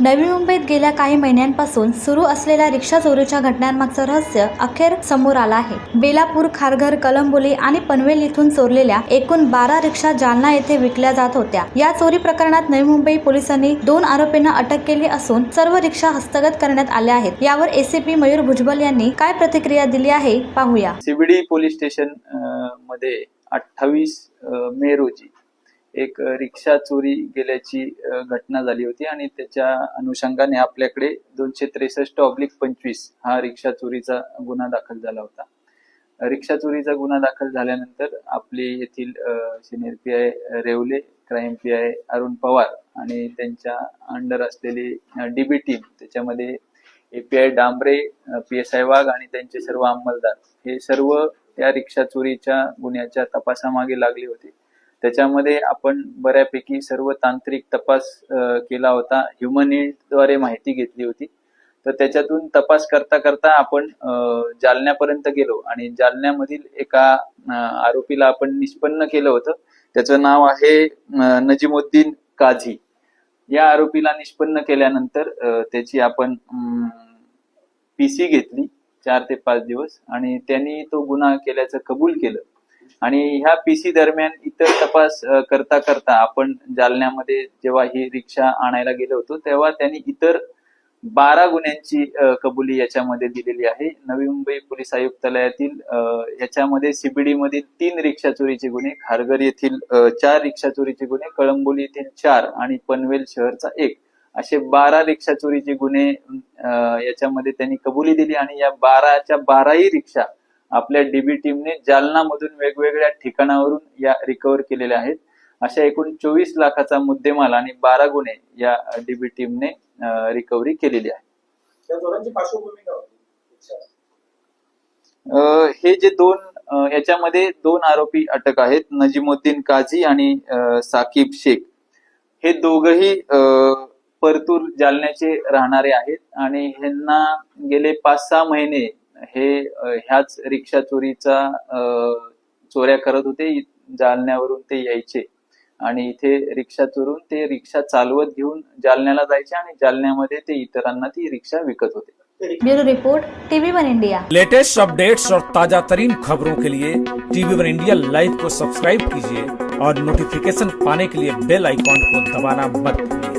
नवी मुंबईत गेल्या काही महिन्यांपासून सुरू असलेल्या रिक्षा चोरीच्या घटनांमागचं रहस्य अखेर समोर आलं आहे. बेलापूर खारघर कलंबोली आणि पनवेल इथून चोरलेल्या एकूण बारा रिक्षा जालना येथे विकल्या जात होत्या. या चोरी प्रकरणात नवी मुंबई पोलिसांनी दोन आरोपींना अटक केली असून सर्व रिक्षा हस्तगत करण्यात आल्या आहेत. यावर एसीपी मयूर भुजबल यांनी काय प्रतिक्रिया दिली आहे पाहूया. सीबीडी पोलीस स्टेशनमध्ये अठ्ठावीस मे रोजी एक रिक्षा चोरी गेल्याची घटना झाली होती आणि त्याच्या अनुषंगाने आपल्याकडे दोनशे त्रेसष्ट ऑब्लिक पंचवीस हा रिक्षा चोरीचा गुन्हा दाखल झाला होता. रिक्षा चोरीचा गुन्हा दाखल झाल्यानंतर आपले येथील senior P I Rewale crime P I Arun Pawar आणि त्यांच्या अंडर असलेली डीबी टीम त्याच्यामध्ये A P I Dambare P S I Wagh आणि त्यांचे सर्व अंमलदार हे सर्व या रिक्षा चोरीच्या गुन्ह्याच्या तपासामागे लागले होते. त्याच्यामध्ये आपण बऱ्यापैकी सर्व तांत्रिक तपास केला होता. ह्युमनद्वारे माहिती घेतली होती. तर त्याच्यातून तपास करता करता आपण जालन्यापर्यंत गेलो आणि जालन्यामधील एका आरोपीला आपण निष्पन्न केलं होतं. त्याचं नाव आहे नजीमुद्दीन काझी. या आरोपीला निष्पन्न केल्यानंतर त्याची आपण पीसी घेतली चार ते पाच दिवस. आणि त्यांनी तो गुन्हा केल्याचं कबूल केलं. आणि ह्या पीसी दरम्यान इतर तपास करता करता आपण जालन्यामध्ये जेव्हा ही रिक्षा आणायला गेलो होतो तेव्हा त्यांनी इतर बारा गुन्ह्यांची कबुली याच्यामध्ये दिलेली आहे. नवी मुंबई पोलीस आयुक्तालयातील याच्यामध्ये सीबीडी मधील तीन रिक्षा चोरीचे गुन्हे खारघर येथील चार रिक्षा चोरीचे गुन्हे कळंबोली येथील चार आणि पनवेल शहरचा एक. असे बारा रिक्षा चोरीचे गुन्हे याच्यामध्ये त्यांनी कबुली दिली आणि या बाराच्या बाराही रिक्षा आपल्या डीबी टीमने जालना मधून वेगवेगळ्या ठिकाणावरून या रिकव्हर केलेल्या आहेत. अशा एकूण चोवीस लाखाचा मुद्देमाल आणि बारा गुन्हे या डीबी टीमने रिकव्हरी केलेली आहे. हे जे दोन याच्यामध्ये दोन आरोपी अटक आहेत नजीमुद्दीन काझी आणि साकिब शेख. हे दोघही अ, परतूर जालन्याचे राहणारे आहेत आणि ह्यांना गेले पाच सहा महिने हे ह्याच रिक्षा चोरीचा चोऱ्या करत होते जालन्यावरून ते यायचे. आणि इथे रिक्षा चोरून ते रिक्षा चालवत घेऊन जालन्याला जायचे आणि जालन्यामध्ये ते इतरांना ती रिक्षा विकत होते. Bureau report TV one India. Latest updates और ताजा तरीन खबरों के लिए टीवी वन इंडिया लाइव को सब्सक्राइब कीजिए और नोटिफिकेशन पाने के लिए बेल आइकॉन को दबाना मत भूलिए।